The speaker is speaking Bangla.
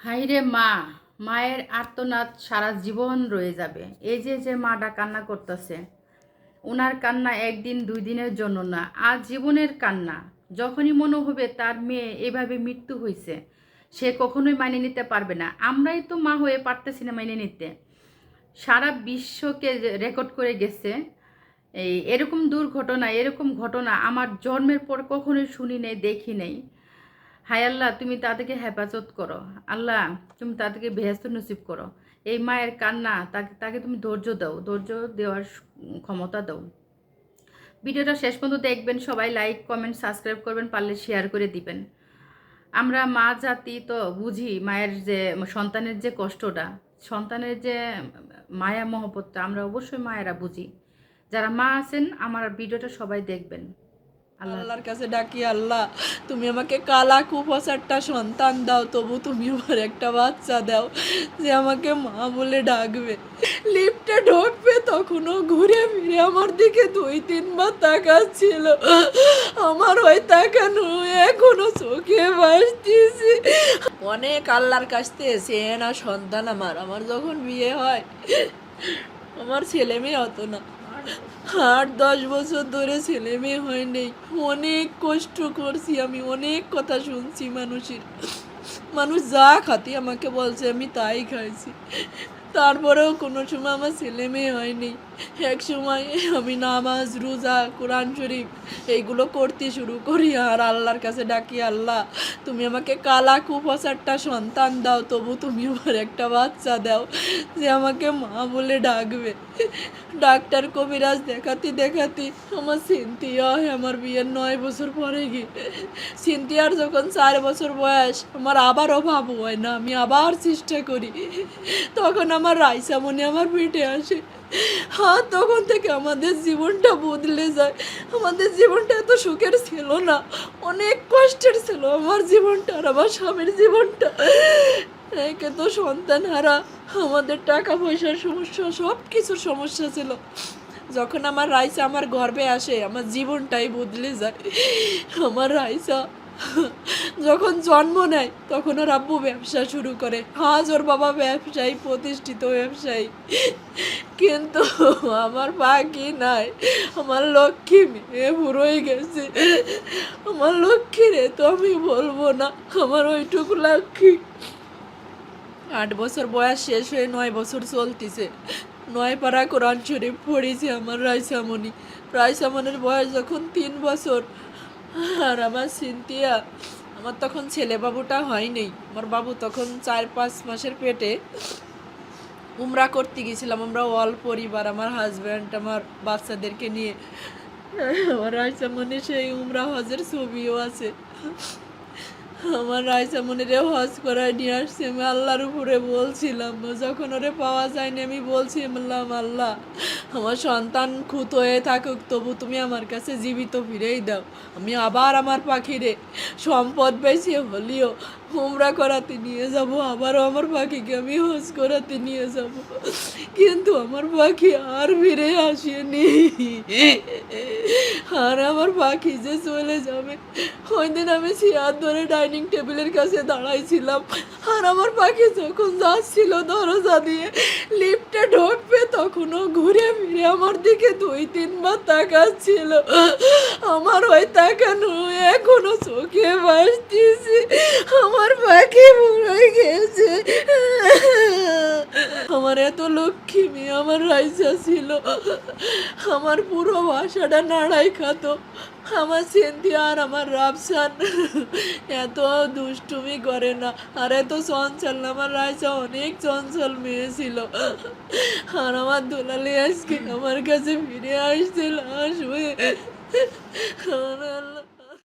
হাইরে মা, মায়ের আর্তনাদ সারা জীবন রয়ে যাবে। এই যে যে মাটা কান্না করতেছে ওনার কান্না একদিন দুই দিনের জন্য না, আজ জীবনের কান্না। যখনই মনে হবে তার মেয়ে এভাবে মৃত্যু হয়েছে সে কখনোই মানিয়ে নিতে পারবে না। আমরাই তো মা হয়ে পারতেছি না মানিয়ে নিতে। সারা বিশ্বকে রেকর্ড করে গেছে, এই এরকম দুর্ঘটনা, এরকম ঘটনা আমার জন্মের পর কখনোই শুনি নেই, দেখি নেই। হায় আল্লাহ, তুমি তাদেরকে হেফাজত করো। আল্লাহ, তুমি তাদেরকে বেহেস্ত নসিব করো। এই মায়ের কান্না, তাকে তাকে তুমি ধৈর্য দাও। ধৈর্য দেওয়ার ক্ষমতা দাও। ভিডিওটা শেষ পর্যন্ত দেখবেন। সবাই লাইক কমেন্ট সাবস্ক্রাইব করবেন। পারলে শেয়ার করে দিবেন। আমরা মা জাতি তো বুঝি মায়ের যে, সন্তানের যে কষ্টটা, সন্তানের যে মায়া মহব্বতটা আমরা অবশ্যই মায়েরা বুঝি। যারা মা আছেন, আমার ভিডিওটা সবাই দেখবেন। আল্লাহর কাছে ডাকি, আল্লাহ, তুমি আমাকে কালা কুফাসারটা সন্তান দাও, তবু তুমি আমার একটা বাচ্চা দাও যে আমাকে মা বলে ডাকবে। লিফটে ঢুকবে তখনও ঘুরে ফিরে আমার দিকে দুই তিনবার তাকাচ্ছিল। আমার ওই তাকানো এখনও চোখে ভাসতেছি। অনেক আল্লাহর কাছ থেকে সে না সন্তান আমার আমার যখন বিয়ে হয়, আমার ছেলে মেয়ে হতো না। আট দশ বছর ধরে ছেলে মেয়ে হয়নি অনেক কষ্ট করছি আমি, অনেক কথা শুনছি মানুষের। মানুষ যা খাতি আমাকে বলছে আমি তাই খাইছি। তারপরেও কোনো সময় আমার ছেলে মেয়ে হয়নি। এক সময় আমি নামাজ, রোজা, কোরআন শরীফ এইগুলো করতে শুরু করি আর আল্লাহর কাছে ডাকি, আল্লাহ, তুমি আমাকে কালা কুপাসারটা সন্তান দাও, তবু তুমি আমার একটা বাচ্চা দাও যে আমাকে মা বলে ডাকবে। ডাক্তার কবিরাজ দেখাতি দেখাতি আমার সিনথিয়া হয়, আমার বিয়ের নয় বছর পরে গিয়ে। সিনথিয়ার যখন চার বছর বয়স, আমার আবার অভাব হয় না, আমি আবার চেষ্টা করি। তখন আমার রাইসা মনে আমার পেটে আসে। হ্যাঁ তখন থেকে আমাদের জীবনটা বদলে যায়। আমাদের জীবনটা এত সুখের ছিল না। অনেক কষ্টের ছিল আমার জীবনটা আর আমার স্বামীর জীবনটা। একে তো সন্তান হারা, আমাদের টাকা পয়সার সমস্যা সব কিছুর সমস্যা ছিল। যখন আমার রাইসা আমার গর্বে আসে, আমার জীবনটাই বদলে যায়। আমার রাইসা যখন জন্ম নেয়, তখন ওর আব্বু ব্যবসা শুরু করে। আজ ওর বাবা ব্যবসায়ী, প্রতিষ্ঠিত ব্যবসায়ী। কিন্তু আমার বাকি নাই। আমার লক্ষ্মী মেয়ে বুড়োই গেছে। আমার লক্ষ্মী রে তো আমি বলব না, আমার ওইটুকু লক্ষ্মী। আট বছর বয়স শেষ হয়ে নয় বছর চলতেছে। নয় পাড়া কোরআন শরীফ পড়েছে আমার রাইসামণি রাইসামনির বয়স যখন তিন বছর আর আমার সিনতিয়া আমার তখন ছেলে বাবুটা হয়নি। আমার বাবু তখন চার পাঁচ মাসের পেটে উমরা করতে গেছিলাম আমরা অল পরিবার, আমার হাজব্যান্ড আমার বাচ্চাদেরকে নিয়ে। আমার রাইসামনি সেই উমরা হজের ছবিও আছে। আমার রাইসামনিরে হজ করায় নিয়ে আসছি আমি আল্লাহর উপরে বলছিলাম, যখন ওরে পাওয়া যায়নি আমি বলছিলাম আল্লাহ আমার সন্তান খুত হয়ে থাকুক, তবু তুমি আমার কাছে জীবিত ফিরেই দাও। আমি আবার আমার পাখিরে সম্পদ বেশি হলেও হোমরা করাতে নিয়ে যাব, আবারও আমার পাখিকে আমি হজ করাতে নিয়ে যাব। কিন্তু আমার পাখি আর ফিরে আসেনি। আর আমার পাখি যে চলে যাবে ওই দিন আমি চেয়ার ধরে ডাইনিং টেবিলের কাছে দাঁড়াইছিলাম। আর আমার পাখি যখন যাচ্ছিল দরজা দিয়ে, লিফটে ঢুকবে তখনও ঘুরে ফিরে আমার দিকে দুই তিনবার তাকাচ্ছিল। আমার ওই তাকানো এখনও চোখে বাসতেছে আমার পাখি মরে গেছে। আমার এত লক্ষ্মী মেয়ে, আমার রাইসা ছিল। আমার পুরো বাসাটা নাড়াই খাতো। আমার সিন্ধি আর আমার রাফসান। এত দুষ্টুমি করে না। আর এত চঞ্চল না। আমার রাইসা অনেক চঞ্চল মেয়ে ছিল। আর আমার দুলালি আজকে আমার কাছে ফিরে আসছিল, আসবে।